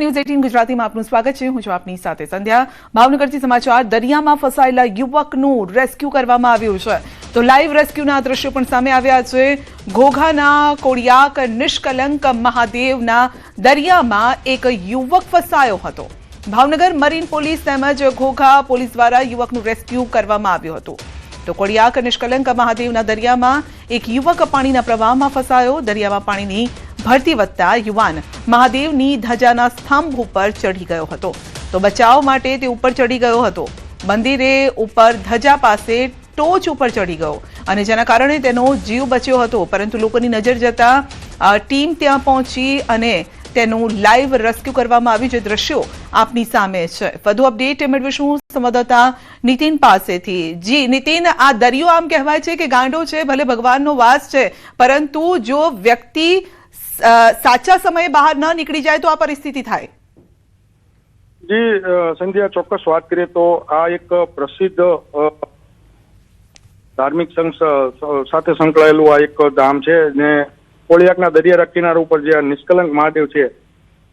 News eighteen ગુજરાતીમાં આપનું સ્વાગત છે. હું છું આપની સાથે સંધ્યા. ભાવનગરથી સમાચાર, દરિયામાં ફસાયેલા યુવકનું રેસ્ક્યુ કરવામાં આવ્યું છે. તો લાઈવ રેસ્ક્યુના દ્રશ્યો પણ સામે આવ્યા છે. ઘોઘાના કોડિયાક નિષ્કલંક મહાદેવના દરિયામાં એક યુવક ફસાયો હતો. ભાવનગર મરીન પોલીસ તેમજ ઘોઘા પોલીસ દ્વારા યુવકનું રેસ્ક્યુ કરવામાં આવ્યું હતું. તો કોડિયાક નિષ્કલંક મહાદેવના દરિયામાં એક યુવક પાણીના પ્રવાહમાં ફસાયો. દરિયામાં પાણીની ભરતી વધતા યુવાન મહાદેવની ધજાના સ્તંભ ઉપર ચઢી ગયો હતો. તો બચાવ માટે તે ઉપર ચડી ગયો હતો. મંદિરે ઉપર ધજા પાસે ટોચ ઉપર ચડી ગયો અને જેના કારણે તેનો જીવ બચ્યો હતો. પરંતુ લોકોની નજર જતા ટીમ ત્યાં પહોંચી અને તેનું લાઈવ રેસ્ક્યુ કરવામાં આવ્યું. જે દ્રશ્યો આપની સામે છે. વધુ અપડેટ મેળવીશું સંવાદદાતા નીતિન પાસેથી. જી, નીતિન, આ દરિયો આમ કહેવાય છે કે ગાંડો છે? ભલે ભગવાનનો વાસ છે, પરંતુ જો વ્યક્તિ સાચા સમયે બહાર ન નીકળી જાય તો આ પરિસ્થિતિ થાય. જી સંધ્યા, ચોક્કસ વાત કરીએ તો આ એક પ્રસિદ્ધ ધાર્મિક સંઘ સાથે સંકળાયેલું આ એક ધામ છે ને કોળિયાકના દરિયા કિનારા ઉપર જે નિષ્કલંક મહાદેવ છે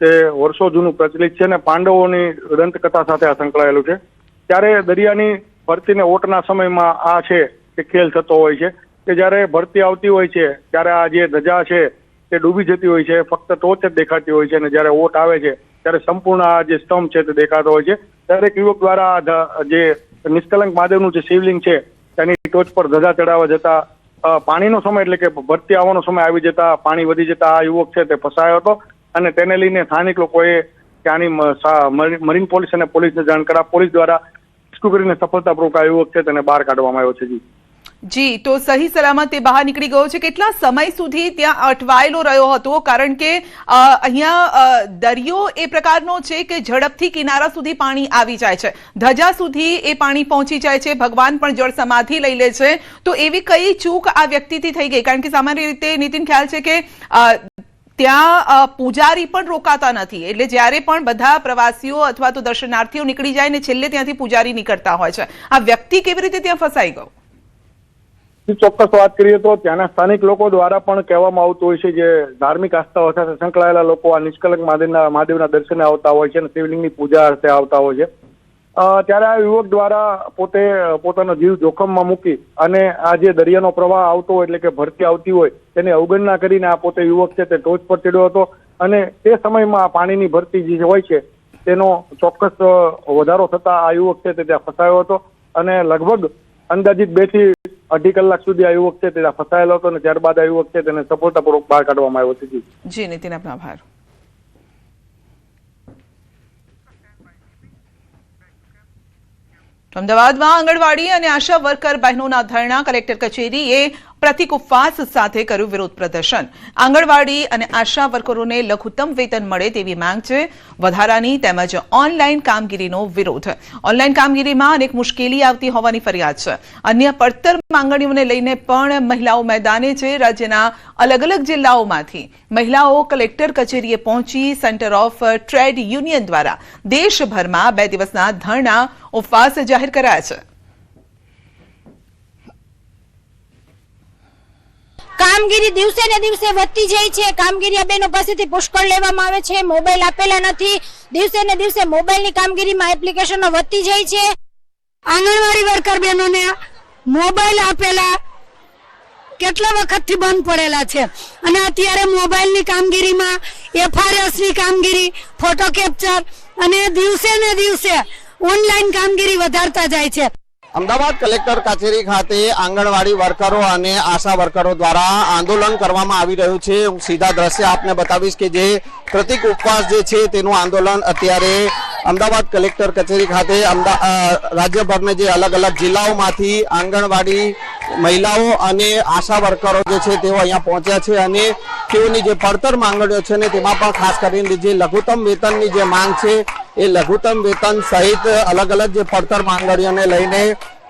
તે વર્ષો જૂનું પ્રચલિત છે ને પાંડવોની દંતકથા સાથે આ સંકળાયેલું છે. ત્યારે દરિયાની ભરતીને ઓટના સમયમાં આ છે કે ખેલ થતો હોય છે કે જ્યારે ભરતી આવતી હોય છે ત્યારે આ જે ધજા છે તે ડૂબી જતી હોય છે, ફક્ત ટોચ જ દેખાતી હોય છે અને જ્યારે ઓટ આવે છે, ત્યારે સંપૂર્ણ આ જે સ્તંભ છે તે દેખાતો હોય છે. એક યુવક દ્વારા જે નિષ્કલંક મહાદેવનું જે શિવલિંગ છે, તેની ટોચ પર ધજા ચડાવવા જતા પાણીનો સમય એટલે કે ભરતી આવવાનો સમય આવી જતા, પાણી વધી જતા આ યુવક છે તે ફસાયો હતો અને તેને લઈને સ્થાનિક લોકોએ ત્યાંની મરીન પોલીસ અને પોલીસને જાણ કરા, પોલીસ દ્વારા રેસ્ક્યુ કરીને સફળતાપૂર્વક આ યુવક છે તેને બહાર કાઢવામાં આવ્યો છે જી. જી, તો સહી સલામત તે બહાર નીકળી ગયો છે. કેટલા સમય સુધી ત્યાં અટવાયેલો રહ્યો હતો? કારણ કે અહીંયા દરિયો એ પ્રકારનો છે કે ઝડપથી કિનારા સુધી પાણી આવી જાય છે. ધજા સુધી એ પાણી પહોંચી જાય છે. ભગવાન પણ જળ સમાધિ લઈ લે છે. તો એવી કઈ ચૂક આ વ્યક્તિથી થઈ ગઈ? કારણ કે સામાન્ય રીતે નીતિન ખ્યાલ છે કે ત્યાં પૂજારી પણ રોકાતા નથી. એટલે જ્યારે પણ બધા પ્રવાસીઓ અથવા તો દર્શનાર્થીઓ નીકળી જાય ને છેલ્લે ત્યાંથી પૂજારી નીકળતા હોય છે. આ વ્યક્તિ કેવી રીતે ત્યાં ફસાઈ ગયો? ચોક્કસ વાત કરીએ તો ત્યાંના સ્થાનિક લોકો દ્વારા પણ કહેવામાં આવતું હોય છે જે ધાર્મિક આસ્થાઓ સાથે સંકળાયેલા લોકો આ નિષ્કલંક મહાદેવના મહાદેવના દર્શને આવતા હોય છે અને શિવલિંગની પૂજા અર્થે આવતા હોય છે. ત્યારે આ યુવક દ્વારા પોતે, પોતાનો જીવ જોખમમાં મૂકી અને આ જે દરિયાનો પ્રવાહ આવતો હોય એટલે કે ભરતી આવતી હોય તેની અવગણના કરીને આ પોતે યુવક છે તે ટોચ પર ચડ્યો હતો અને તે સમયમાં આ પાણીની ભરતી જે હોય છે તેનો ચોક્કસ વધારો થતા આ યુવક છે તે ત્યાં ફસાયો હતો અને લગભગ અંદાજિત બેથી અઢી કલાક સુધી આ યુવક છે તે ફસાયેલો હતો અને ત્યારબાદ આ યુવક છે તેને સફળતાપૂર્વક બહાર કાઢવામાં આવ્યો છે. જી. નીતિન, આપનો આભાર. અમદાવાદમાં આંગણવાડી અને આશા વર્કર બહેનોના ધરણા, કલેક્ટર કચેરીએ પ્રતિક ઉપવાસ સાથે કર્યું વિરોધ પ્રદર્શન. આંગણવાડી અને આશા વર્કરોને લઘુત્તમ વેતન મળે તેવી માંગ છે. વધારાની તેમજ ઓનલાઈન કામગીરીનો વિરોધ. ઓનલાઈન કામગીરીમાં અનેક મુશ્કેલી આવતી હોવાની ફરિયાદ છે. અન્ય પડતર માંગણીઓને લઈને પણ મહિલાઓ મેદાને છે. રાજ્યના અલગ અલગ જિલ્લાઓમાંથી મહિલાઓ કલેક્ટર કચેરીએ પહોંચી સેન્ટર ઓફ ટ્રેડ યુનિયન દ્વારા દેશભરમાં બે દિવસના ધરણા ઉપવાસ જાહેર કરાયા છે. કામગીરી દિવસે ને દિવસે વધતી જાય છે. કામગીરી આ બેનો પાસેથી પુષ્કળ લેવામાં આવે છે. મોબાઈલ આપેલા નથી. દિવસે ને દિવસે મોબાઈલની કામગીરીમાં એપ્લિકેશનો વધતી જાય છે. આંગણવાડી વર્કર બહેનોને મોબાઈલ આપેલા કેટલા વખતથી બંધ પડેલા છે. અને અત્યારે મોબાઈલની કામગીરીમાં એફઆરએસની કામગીરી, ફોટો કેપ્ચર અને દિવસે ને દિવસે ઓનલાઈન કામગીરી વધારતા જાય છે. અમદાવાદ કલેક્ટર કચેરી ખાતે આંગણવાડી વર્કરો અને આશા વર્કરો દ્વારા આંદોલન કરવામાં આવી રહ્યું છે. હું સીધા દ્રશ્ય આપને બતાવીશ કે જે પ્રતિક ઉપવાસ જે છે તેનું આંદોલન અત્યારે અમદાવાદ કલેક્ટર કચેરી ખાતે રાજ્યભરના જે અલગ અલગ જિલ્લાઓમાંથી આંગણવાડી મહિલાઓ અને આશા વર્કરો જે છે તેઓ અહીંયા પહોંચ્યા છે અને તેઓની જે પડતર માંગણીઓ છે ને તેમાં પણ ખાસ કરીને જે લઘુત્તમ વેતનની જે માંગ છે, એ લઘુત્તમ વેતન સહિત અલગ અલગ જે પડતર માંગણીઓને લઈને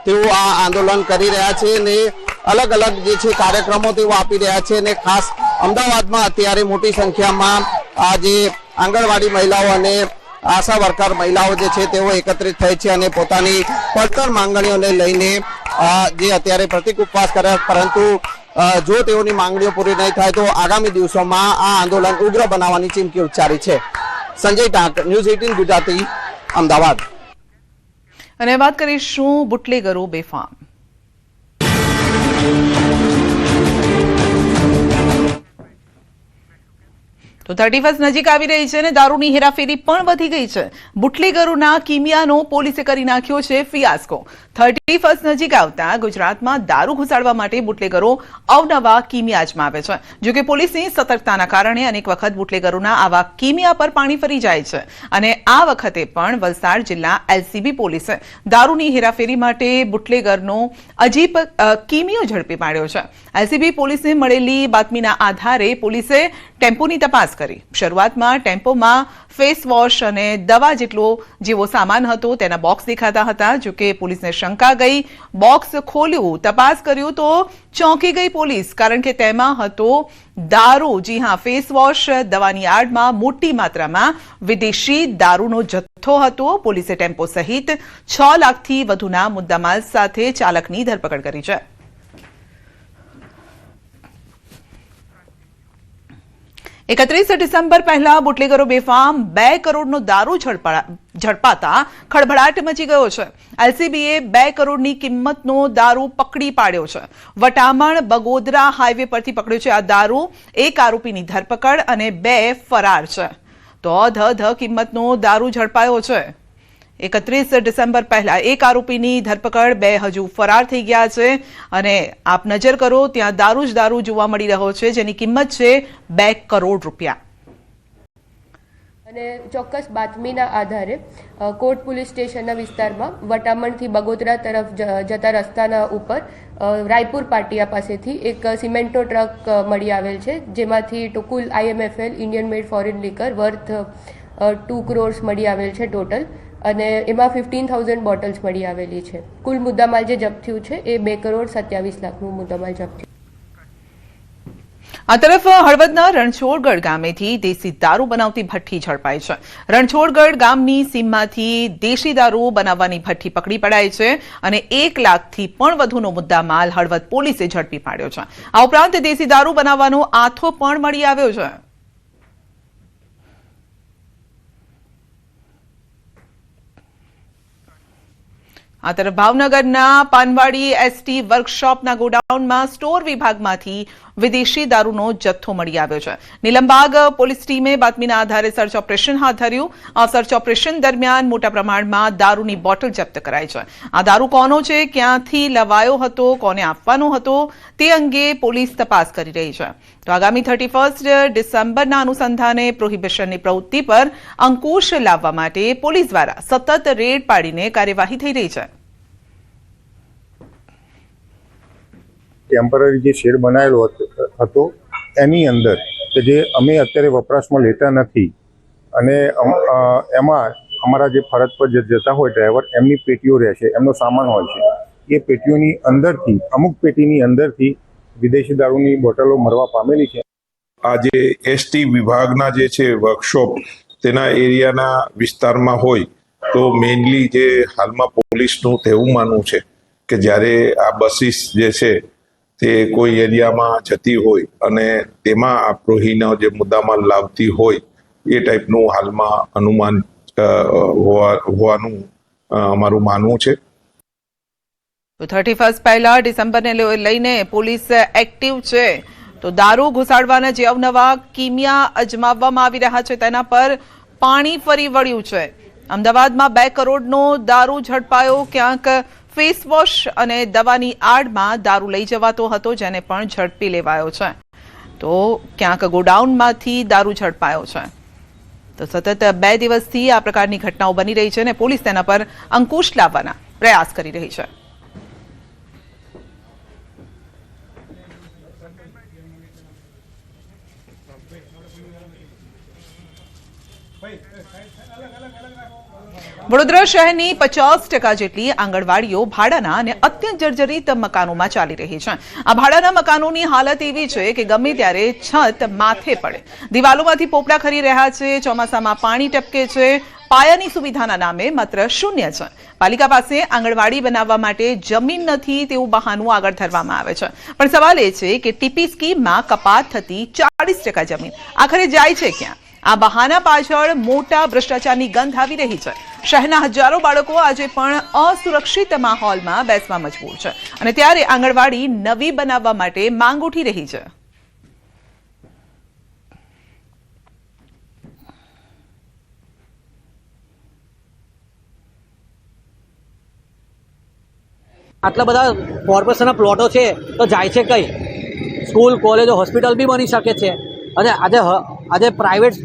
તેઓ આ આંદોલન કરી રહ્યા છે અને અલગ અલગ જે છે કાર્યક્રમો તેઓ આપી રહ્યા છે અને ખાસ અમદાવાદમાં અત્યારે મોટી સંખ્યામાં આ જે આંગણવાડી મહિલાઓ અને આશા વર્કર મહિલાઓ જે છે તેઓ એકત્રિત થઈ છે અને પોતાની પડતર માંગણીઓને લઈને જે અત્યારે પ્રતિક ઉપવાસ કર્યા પરંતુ જો તેઓની માંગણીઓ પૂરી નહીં થાય તો આગામી દિવસોમાં આ આંદોલન ઉગ્ર બનાવવાની ચીમકી ઉચ્ચારી છે. Sanjay Tank, news eighteen Gujarati, Ahmedabad. અને વાત કરીશું બુટલેગરો બેફામ. તો થર્ટી ફર્સ્ટ નજીક આવી રહી છે અને દારૂની હેરાફેરી પણ વધી ગઈ છે. બુટલેગરોના કિમિયાનો પોલીસે કરી નાખ્યો છે ફિયાસ્કો. થર્ટી ફર્સ્ટ નજીક આવતા ગુજરાતમાં દારૂ ઘુસાડવા માટે બુટલેગરો અવનવા કિમિયા અજમાવે છે. જોકે પોલીસની સતર્કતાના કારણે અનેક વખત બુટલેગરોના આવા કિમિયા પર પાણી ફરી જાય છે. અને આ વખતે પણ વલસાડ જિલ્લા એલસીબી પોલીસે દારૂની હેરાફેરી માટે બુટલેગરનો અજીબ કિમિયો ઝડપી પાડ્યો છે. એલસીબી પોલીસને મળેલી બાતમીના આધારે પોલીસે ટેમ્પોની તપાસ કરી. શરૂઆતમાં ટેમ્પોમાં ફેસ વોશ અને દવા જેટલો જેવો સામાન હતો તેના બોક્સ દેખાતા હતા. જો કે પોલીસને શંકા ગઈ. બોક્સ ખોલ્યું, તપાસ કર્યું તો ચોંકી ગઈ પોલીસ, કારણ કે તેમાં હતો દારૂ. જી હા, ફેસ વોશ દવાની આડમાં મોટી માત્રામાં વિદેશી દારૂનો જથ્થો હતો. પોલીસે ટેમ્પો સહિત છ લાખથી વધુના મુદ્દામાલ સાથે ચાલકની ધરપકડ કરી છે. એકત્રીસ ડિસેમ્બર પહેલા બુટલેગરો બેફામ બે કરોડનો દારૂ ઝડપા- ઝડપાતા ખળભળાટ મચી ગયો છે. એલસીબીએ બે કરોડની કિંમતનો દારૂ પકડી પાડ્યો છે. વટામણ બગોદરા હાઈવે પરથી પકડ્યો છે આ દારૂ. એક આરોપીની ધરપકડ અને બે ફરાર છે. તો ધ ધ કિંમતનો દારૂ ઝડપાયો છે. એકત્રીસ ડિસેમ્બર પહેલા એક આરોપીની ધરપકડ, બે હજુ ફરાર થઈ ગયા છે. અને આપ નજર કરો, ત્યાં દારૂ જ દારૂ જોવા મળી રહ્યો છે, જેની કિંમત છે બે કરોડ રૂપિયા. અને ચોક્કસ બાતમીના આધારે કોટ પોલીસ સ્ટેશનના વિસ્તારમાં વટામણથી બગોદરા તરફ જતા રસ્તાના ઉપર રાયપુર પાટિયા પાસેથી એક સિમેન્ટનો ટ્રક મળી આવેલ છે, જેમાંથી ટુકુલ IMFL, Indian made foreign liquor, worth two crores મળી આવેલ છે ટોટલ. અને એમાં ફિફ્ટીન થાઉઝન્ડ બોટલ્સ મળી આવેલી છે. કુલ મુદ્દામાલ જે જપ્ત થયું છે, એ બે કરોડ સત્યાવીસ લાખનું મુદ્દામાલ જપ્ત થયું. આ તરફ હળવદના રણછોડગઢ ગામેથી દેશી દારૂ બનાવતી ભઠ્ઠી ઝડપાઈ છે. રણછોડગઢ ગામની સીમમાંથી દેશી દારૂ બનાવવાની ભઠ્ઠી પકડી પડાઈ છે અને એક લાખથી પણ વધુનો મુદ્દામાલ હળવદ પોલીસે ઝડપી પાડ્યો છે. આ ઉપરાંત દેશી દારૂ બનાવવાનો આથો પણ મળી આવ્યો છે. આ તરફ ભાવનગરના પાનવાડી એસટી વર્કશોપના ગોડાઉનમાં સ્ટોર વિભાગમાંથી વિદેશી દારૂનો જથ્થો મળી આવ્યો છે. નીલમબાગ પોલીસ ટીમે બાતમીના આધારે સર્ચ ઓપરેશન હાથ ધર્યું. આ સર્ચ ઓપરેશન દરમિયાન મોટા પ્રમાણમાં દારૂની બોટલ જપ્ત કરાઈ છે. આ દારૂ કોનો છે, ક્યાંથી લવાયો હતો, કોને આપવાનો હતો, તે અંગે પોલીસ તપાસ કરી રહી છે. તો આગામી થર્ટી ફર્સ્ટ ડિસેમ્બરના અનુસંધાને પ્રોહિબિશનની પ્રવૃત્તિ પર અંકુશ લાવવા માટે પોલીસ દ્વારા સતત રેડ પાડીને કાર્યવાહી થઈ રહી છે. ટેમ્પરરી જે શેડ બનાવેલો હતો- એની અંદર કે જે અમે અત્યારે વપરાશમાં લેતા નથી. અને એમાં અમારા જે ફરજ પર જતા હોય ડ્રાઈવર, એમની પેટીઓ રહેશે, એમનો સામાન હોય છે. એ પેટીઓની અંદરથી, અમુક પેટીની અંદરથી વિદેશી દારૂની બોટલો મરવા પામેલી છે. આ જે એસટી વિભાગના જે છે વર્કશોપ, તેના એરિયાના વિસ્તારમાં હોય, તો મેઇનલી જે હાલમાં પોલીસનું તેવું માનવું છે કે જ્યારે આ બસીસ જે છે તે કોઈ એરિયામાં જતી હોય અને તેમાં આ જે મુદ્દામાલ લાવતી હોય, એ ટાઈપનું હાલમાં અનુમાન હોવાનું અમારું માનવું છે. થર્ટી ફર્સ્ટ પહેલા ડિસેમ્બરને લઈને પોલીસ એક્ટિવ છે. તો દારૂ ઘુસાડવાના જે અવનવા કિમિયા અજમાવવામાં આવી રહ્યા છે, તેના પર પાણી ફરી વળ્યું છે. અમદાવાદમાં બે કરોડનો દારૂ ઝડપાયો, ક્યાંક ફેસ વોશ અને દવાની આડમાં દારૂ લઈ જવાતો હતો, જેને પણ ઝડપી લેવાયો છે. તો ક્યાંક ગોડાઉનમાંથી દારૂ ઝડપાયો છે. તો સતત બે દિવસથી આ પ્રકારની ઘટનાઓ બની રહી છે અને પોલીસ તેના પર અંકુશ લાવવાના પ્રયાસ કરી રહી છે. વડોદરા શહેરની પચાસ ટકા જેટલી આંગણવાડીઓ ભાડાના અને અત્યંત જર્જરિત મકાનોમાં ચાલી રહી છે. આ ભાડાના મકાનોની હાલત એવી છે કે ગમે ત્યારે છત માથે પડે. દિવાલોમાંથી પોપડા ખરી રહ્યા છે, ચોમાસામાં પાણી ટપકે છે, પાયાની સુવિધાના નામે માત્ર શૂન્ય છે. પાલિકા પાસે આંગણવાડી બનાવવા માટે જમીન નથી તેવું બહાનું આગળ ધરવામાં આવે છે. પણ સવાલ એ છે કે ટીપી સ્કીમમાં કપાત થતી ચાળીસ ટકા જમીન. આખરે જાય છે ક્યાં? આ બહાના પાછળ મોટા ભ્રષ્ટાચારની ગંધ આવી રહી છે. શહેરના હજારો બાળકો આજે પણ અસુરક્ષિત માહોલમાં બેસવા મજબૂર છે અને ત્યારે આંગણવાડી નવી બનાવવા માટે માંગ ઉઠી રહી છે. આટલા બધા કોર્પોરેશનના પ્લોટો છે, તો જાય છે કઈ? સ્કૂલ, કોલેજો, હોસ્પિટલ બી બની શકે છે. અને આજે આજે પ્રાઇવેટ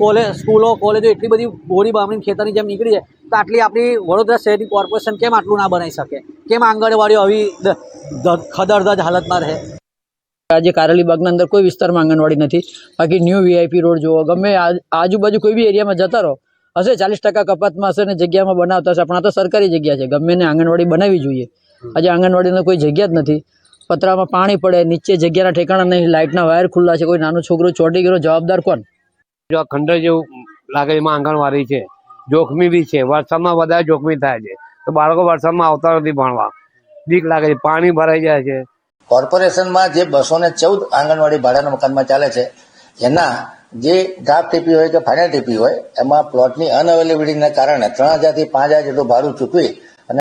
સ્કૂલો કોલેજો એટલી બધી ગોળી બામણી ખેતરની જેમ નીકળી છે તો આટલી આપણી વડોદરા શહેરની કોર્પોરેશન કેમ આટલું ના બનાવી શકે? કેમ આંગણવાડીઓ આવી ખદરદજ હાલતમાં રહે? આજે કારેલીબાગના અંદર કોઈ વિસ્તારમાં આંગણવાડી નથી. બાકી ન્યૂ વીઆઈપી રોડ જુઓ, ગમે આજુબાજુ કોઈ બી એરિયામાં જતા રહો, હશે ચાલીસ ટકા કપાતમાં હશે ને જગ્યામાં બનાવતા હશે, પણ આ તો સરકારી જગ્યા છે, ગમે એને આંગણવાડી બનાવવી જોઈએ. આજે આંગણવાડીને કોઈ જગ્યા જ નથી. પતરામાં પાણી પડે, નીચે જગ્યાના ઠેકાણા નહીં, લાઇટના વાયર ખુલ્લા છે, કોઈ નાનું છોકરું ચોટી ગયો જવાબદાર કોણ? જો આ જેવું લાગે એમાં આંગણવાડી છે, જોખમી બી છે, વરસાદમાં વધારે જોખમી થાય છે. તો બાળકો વરસાદમાં આવતા નથી ભણવા. બીક લાગે છે, પાણી ભરાઈ જાય છે. કોર્પોરેશનમાં જે બસો ને ચૌદ આંગણવાડી ભાડાના મકાનમાં ચાલે છે, એના જે ધાપ ટીપી હોય કે ફાઇનલ ટીપી હોય, એમાં પ્લોટની અનઅવેલેબિલિટીના કારણે ત્રણ હજારથી પાંચ હજાર જેટલું ભાડું ચૂકવી